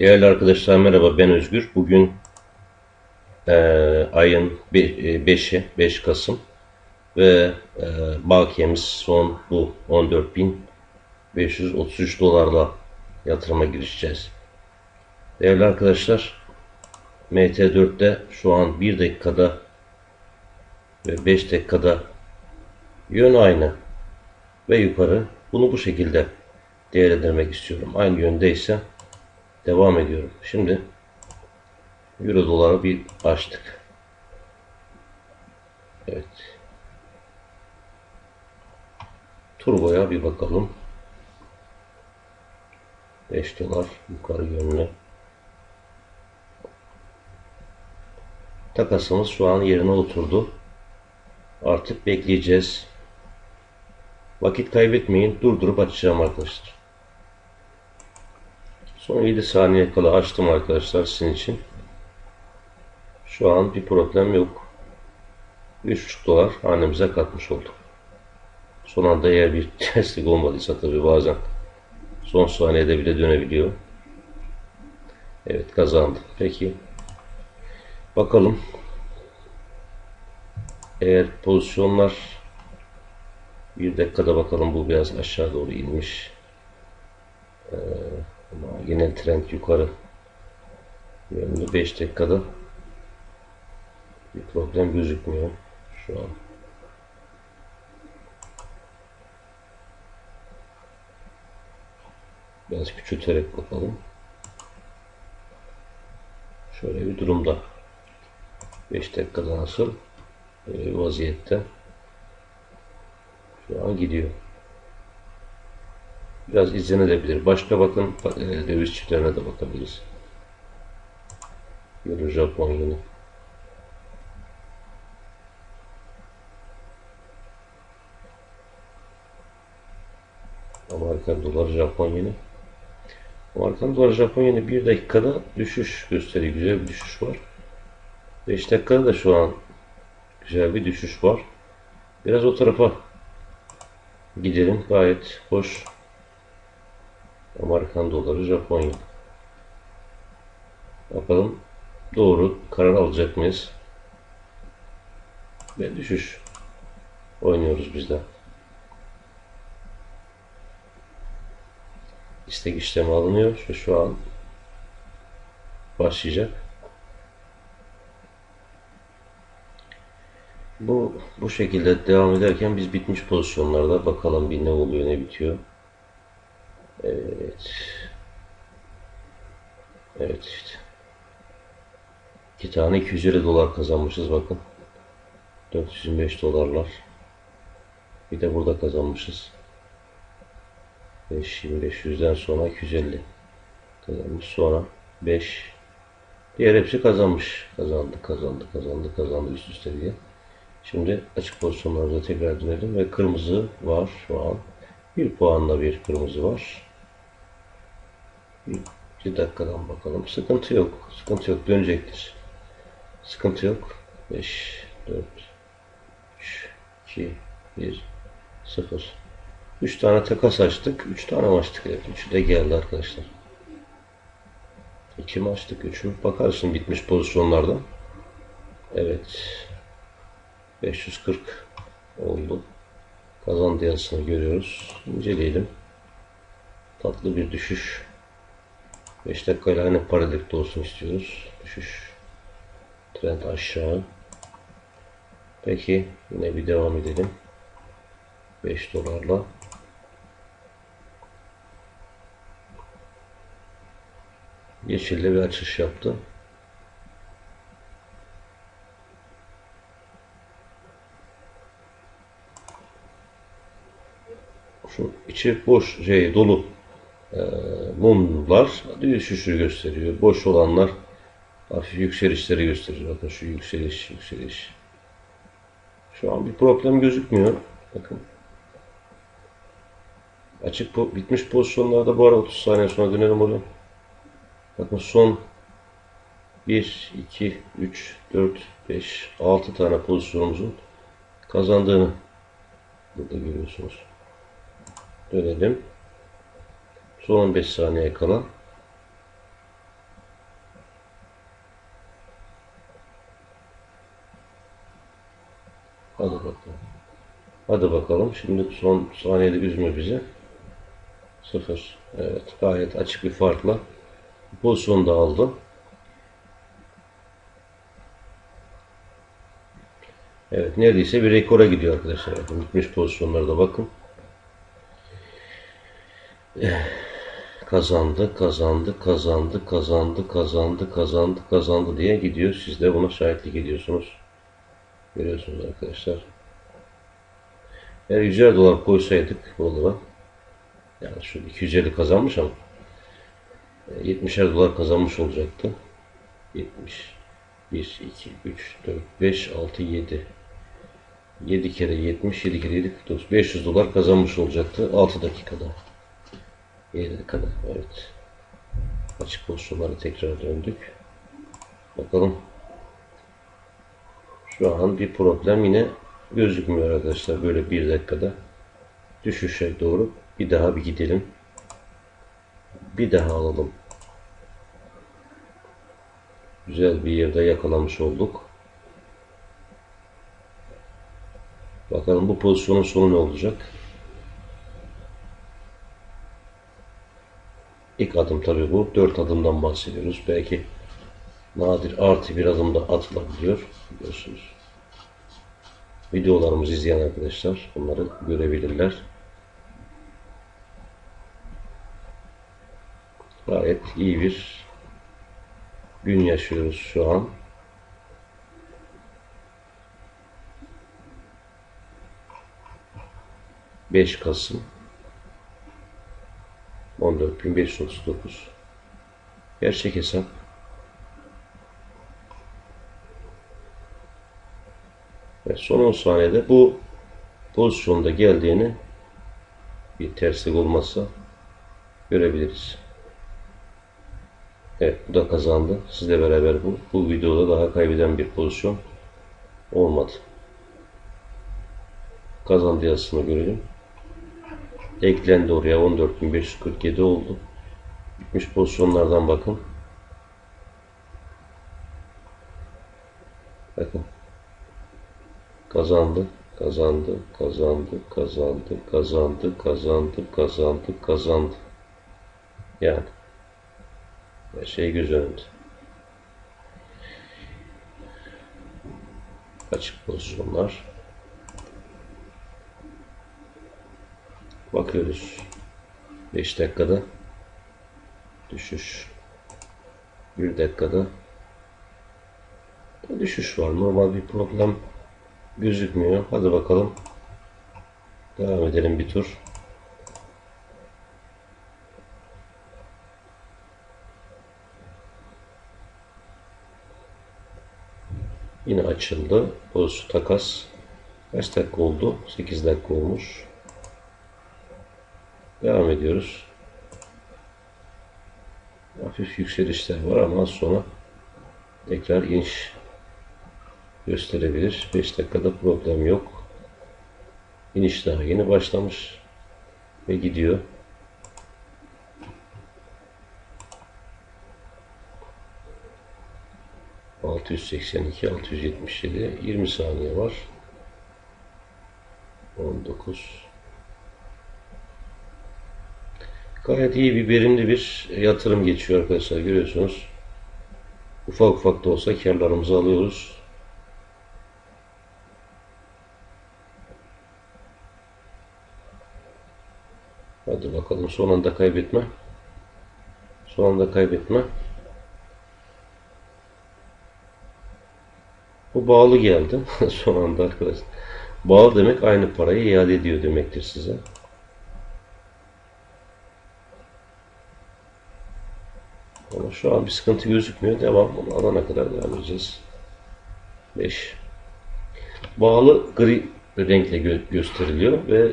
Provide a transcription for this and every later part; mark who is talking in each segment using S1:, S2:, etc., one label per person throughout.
S1: Değerli arkadaşlar merhaba ben Özgür. Bugün eee, ayın 5'i 5 Kasım ve eee bakiyemiz son bu 14.533 dolarla yatırıma girişeceğiz. Değerli arkadaşlar MT4'te şu an 1 dakikada ve 5 dakikada yön aynı ve yukarı. Bunu bu şekilde değerlendirmek istiyorum. Aynı yöndeyse devam ediyorum. Şimdi Euro dolara bir açtık. Evet. Turbo'ya bir bakalım. 5 dolar yukarı yönlü. Takasımız şu an yerine oturdu. Artık bekleyeceğiz. Vakit kaybetmeyin. Durdurup açacağım arkadaşlar. Son 7 saniye kala açtım arkadaşlar sizin için. Şu an bir problem yok. 3,5 dolar hanemize katmış olduk. Son anda eğer bir terslik olmadıysa tabi bazen son saniyede bile dönebiliyor. Evet kazandı. Peki bakalım eğer pozisyonlar bir dakikada bakalım bu biraz aşağı doğru inmiş. Ee, yine trend yukarı. Yönlü 5 dakikada bir problem gözükmüyor şu an. Biraz küçülterek bakalım. Şöyle bir durumda. 5 dakikada nasıl? Bir vaziyette. Şu an gidiyor. Biraz izlenebilir. Başka bakın e, döviz çiftlerine de bakabiliriz. Euro Japon yeni. Amerikan dolar Japon yeni. Amerikan dolar Japon yeni bir dakikada düşüş gösteriyor. Güzel bir düşüş var. 5 dakikada da şu an güzel bir düşüş var. Biraz o tarafa gidelim. Gayet hoş. Amerikan doları Japonya. Bakalım doğru karar alacak mıyız? Ve düşüş oynuyoruz biz de. İstek işlemi alınıyor ve şu an başlayacak. Bu bu şekilde devam ederken biz bitmiş pozisyonlarda bakalım bir ne oluyor ne bitiyor. Evet. Evet işte. İki tane 250 dolar kazanmışız bakın. 425 dolarlar. Bir de burada kazanmışız. 5 2500'den sonra 250 kazanmış. Sonra 5 diğer hepsi kazanmış. Kazandı, kazandı, kazandı, kazandı üst üste diye. Şimdi açık pozisyonlarda tekrar dönelim ve kırmızı var şu an. Bir puanla bir kırmızı var. Bir, dakikadan bakalım. Sıkıntı yok. Sıkıntı yok. Dönecektir. Sıkıntı yok. 5, 4, 3, 2, 1, 0. 3 tane takas açtık. 3 tane açtık? Evet. 3'ü de geldi arkadaşlar. 2 mi açtık? 3 mü? Bakarsın bitmiş pozisyonlarda. Evet. 540 oldu. Kazandı yazısını görüyoruz. İnceleyelim. Tatlı bir düşüş. 5 dakikayla aynı paralikte olsun istiyoruz. Düşüş. Trend aşağı. Peki yine bir devam edelim. 5 dolarla. Yeşille bir açış yaptı. Şu içi boş şey dolu e, mumlar düşüşü gösteriyor. Boş olanlar hafif yükselişleri gösteriyor. Bakın şu yükseliş, yükseliş. Şu an bir problem gözükmüyor. Bakın. Açık po- bitmiş pozisyonlarda bu ara 30 saniye sonra dönelim oraya. Bakın son 1, 2, 3, 4, 5, 6 tane pozisyonumuzun kazandığını burada görüyorsunuz. Dönelim. Son 15 saniye kala. Hadi bakalım. Hadi bakalım. Şimdi son saniyede üzme bizi. Sıfır. Evet. Gayet açık bir farkla pozisyonu da aldı. Evet. Neredeyse bir rekora gidiyor arkadaşlar. Bitmiş pozisyonlarda bakın. Kazandı, kazandı, kazandı, kazandı, kazandı, kazandı, kazandı diye gidiyor. Siz de buna şahitlik ediyorsunuz. Görüyorsunuz arkadaşlar. Eğer 100 dolar koysaydık bu olarak yani şu 250 kazanmış ama 70'er dolar kazanmış olacaktı. 70 1, 2, 3, 4, 5, 6, 7 7 kere 70, 7 kere 7, 49 500 dolar kazanmış olacaktı 6 dakikada. 7 dakikada evet. Açık pozisyonlara tekrar döndük. Bakalım. Şu an bir problem yine gözükmüyor arkadaşlar. Böyle bir dakikada düşüşe doğru bir daha bir gidelim. Bir daha alalım. Güzel bir yerde yakalamış olduk. Bakalım bu pozisyonun sonu ne olacak? İlk adım tabii bu. Dört adımdan bahsediyoruz. Belki nadir artı bir adım da atılabiliyor. Biliyorsunuz. Videolarımızı izleyen arkadaşlar bunları görebilirler. Gayet iyi bir gün yaşıyoruz şu an. Beş Kasım 14.539 Gerçek hesap ve son 10 saniyede bu pozisyonda geldiğini bir terslik olmazsa görebiliriz. Evet bu da kazandı. Sizle beraber bu. Bu videoda daha kaybeden bir pozisyon olmadı. Kazandı yazısını görelim. Eklendi oraya 14.547 oldu. Bitmiş pozisyonlardan bakın. Bakın. Kazandı, kazandı, kazandı, kazandı, kazandı, kazandı, kazandı, kazandı. Yani her şey göz önünde. Açık pozisyonlar. Bakıyoruz. 5 dakikada düşüş. 1 dakikada düşüş var. Normal bir problem gözükmüyor. Hadi bakalım. Devam edelim bir tur. Yine açıldı. Pozisyon takas. Kaç dakika oldu? 8 dakika olmuş. Devam ediyoruz. Hafif yükselişler var ama az sonra tekrar iniş gösterebilir. 5 dakikada problem yok. İniş daha yeni başlamış ve gidiyor. ...682, 677, 20 saniye var. 19, Gayet iyi bir verimli bir yatırım geçiyor arkadaşlar görüyorsunuz. Ufak ufak da olsa karlarımızı alıyoruz. Hadi bakalım son anda kaybetme. Son anda kaybetme. Bu bağlı geldi son anda arkadaşlar. Bağlı demek aynı parayı iade ediyor demektir size. Ama şu an bir sıkıntı gözükmüyor. Devam. Alana kadar devam edeceğiz. 5. Bağlı gri renkle gö gösteriliyor ve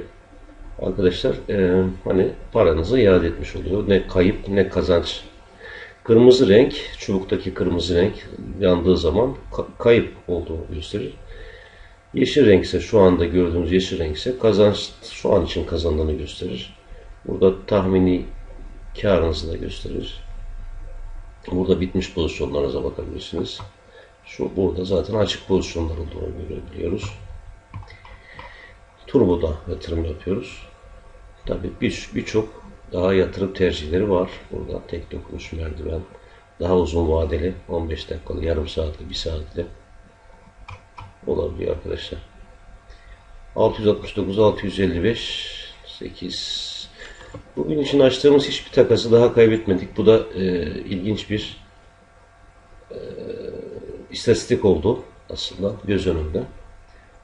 S1: arkadaşlar e, hani paranızı iade etmiş oluyor. Ne kayıp ne kazanç. Kırmızı renk, çubuktaki kırmızı renk yandığı zaman ka kayıp olduğunu gösterir. Yeşil renk ise şu anda gördüğünüz yeşil renk ise kazanç şu an için kazandığını gösterir. Burada tahmini karınızı da gösterir. Burada bitmiş pozisyonlarınıza bakabilirsiniz. Şu burada zaten açık pozisyonlar olduğunu görebiliyoruz. Turbo'da yatırım yapıyoruz. Tabii bir- birçok daha yatırım tercihleri var. Burada tek dokunuş merdiven. Daha uzun vadeli 15 dakikalı, yarım saatli, bir saatli olabiliyor arkadaşlar. 669, 655, 8. Bugün için açtığımız hiçbir takası daha kaybetmedik. Bu da e, ilginç bir e, istatistik oldu aslında göz önünde.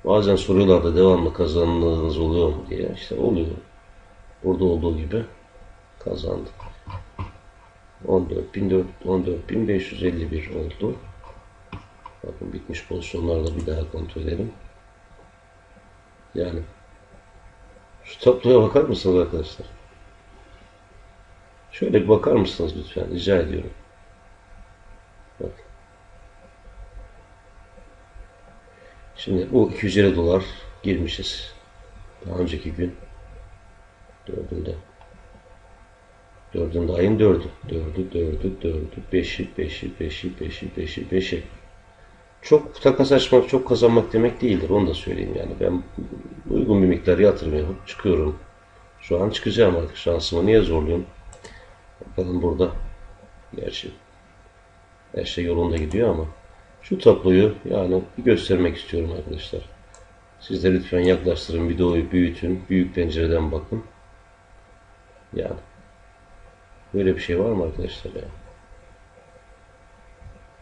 S1: Bazen soruyorlardı devamlı kazandığınız oluyor mu diye. İşte oluyor. Burada olduğu gibi kazandık. 14.400 14.551 oldu. Bakın bitmiş pozisyonlarda bir daha kontrol edelim. Yani şu tabloya bakar mısınız arkadaşlar? Şöyle bir bakar mısınız lütfen? Rica ediyorum. Bak. Şimdi bu 250 dolar girmişiz. Daha önceki gün dördünde. Dördünde ayın dördü. Dördü, dördü, dördü, beşi, beşi, beşi, beşi, beşi, beşi. Çok takas açmak, çok kazanmak demek değildir. Onu da söyleyeyim yani. Ben uygun bir miktar yatırım yapıp çıkıyorum. Şu an çıkacağım artık şansımı. Niye zorluyum? Bakalım burada. Gerçi her şey yolunda gidiyor ama şu tabloyu yani göstermek istiyorum arkadaşlar. Siz de lütfen yaklaştırın, videoyu büyütün, büyük pencereden bakın. Yani böyle bir şey var mı arkadaşlar ya?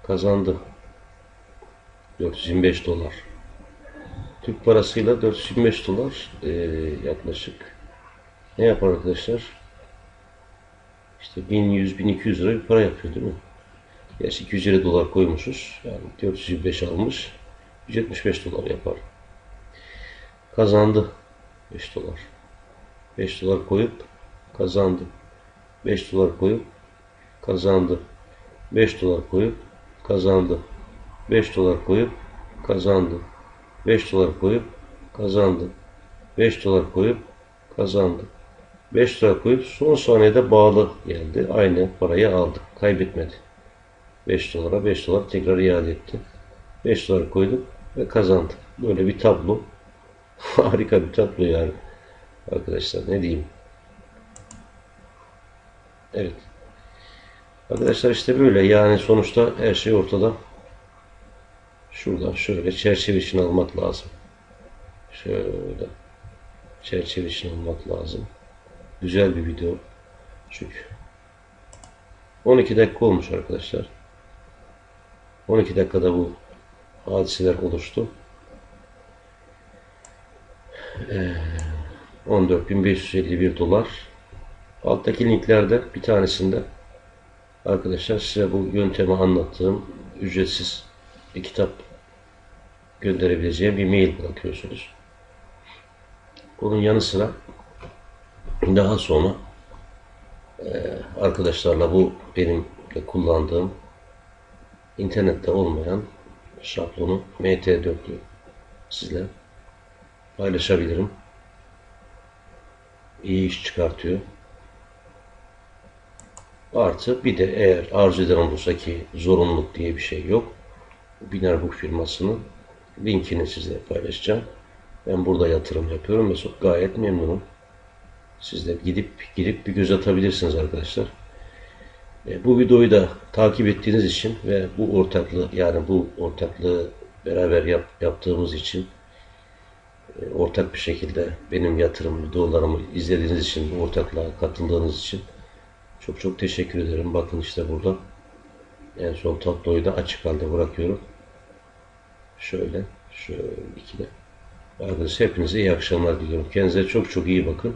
S1: Kazandı. 425 dolar. Türk parasıyla 425 dolar eee, yaklaşık ne yapar arkadaşlar? İşte 1100-1200 lira bir para yapıyor değil mi? Gerçi 250 dolar koymuşuz. Yani 425 almış. 175 dolar yapar. Kazandı. 5 dolar. 5 dolar koyup kazandı. 5 dolar koyup kazandı. 5 dolar koyup kazandı. 5 dolar koyup kazandı. 5 dolar koyup kazandı. 5 dolar koyup kazandı. 5 dolar koyup son saniyede bağlı geldi. Aynı parayı aldı. Kaybetmedi. 5 dolara 5 dolar tekrar iade etti. 5 dolar koyduk ve kazandık. Böyle bir tablo. Harika bir tablo yani. Arkadaşlar ne diyeyim. Evet. Arkadaşlar işte böyle yani sonuçta her şey ortada. Şuradan şöyle çerçeve için almak lazım. Şöyle çerçeve için almak lazım. Güzel bir video. Çünkü 12 dakika olmuş arkadaşlar. 12 dakikada bu hadiseler oluştu. Ee, 14.551 dolar. Alttaki linklerde bir tanesinde arkadaşlar size bu yöntemi anlattığım ücretsiz bir kitap gönderebileceğim bir mail bırakıyorsunuz. Bunun yanı sıra daha sonra e, arkadaşlarla bu benim de kullandığım internette olmayan şablonu MT4'lü sizle paylaşabilirim. İyi iş çıkartıyor. Artı bir de eğer arzu eden olursa ki zorunluluk diye bir şey yok. Biner Book firmasının linkini size paylaşacağım. Ben burada yatırım yapıyorum ve gayet memnunum. Siz de gidip girip bir göz atabilirsiniz arkadaşlar. E, bu videoyu da takip ettiğiniz için ve bu ortaklığı yani bu ortaklığı beraber yap, yaptığımız için e, ortak bir şekilde benim yatırım videolarımı izlediğiniz için bu ortaklığa katıldığınız için çok çok teşekkür ederim. Bakın işte burada en son tabloyu da açık halde bırakıyorum. Şöyle, şöyle ikide. Arkadaşlar hepinize iyi akşamlar diliyorum. Kendinize çok çok iyi bakın.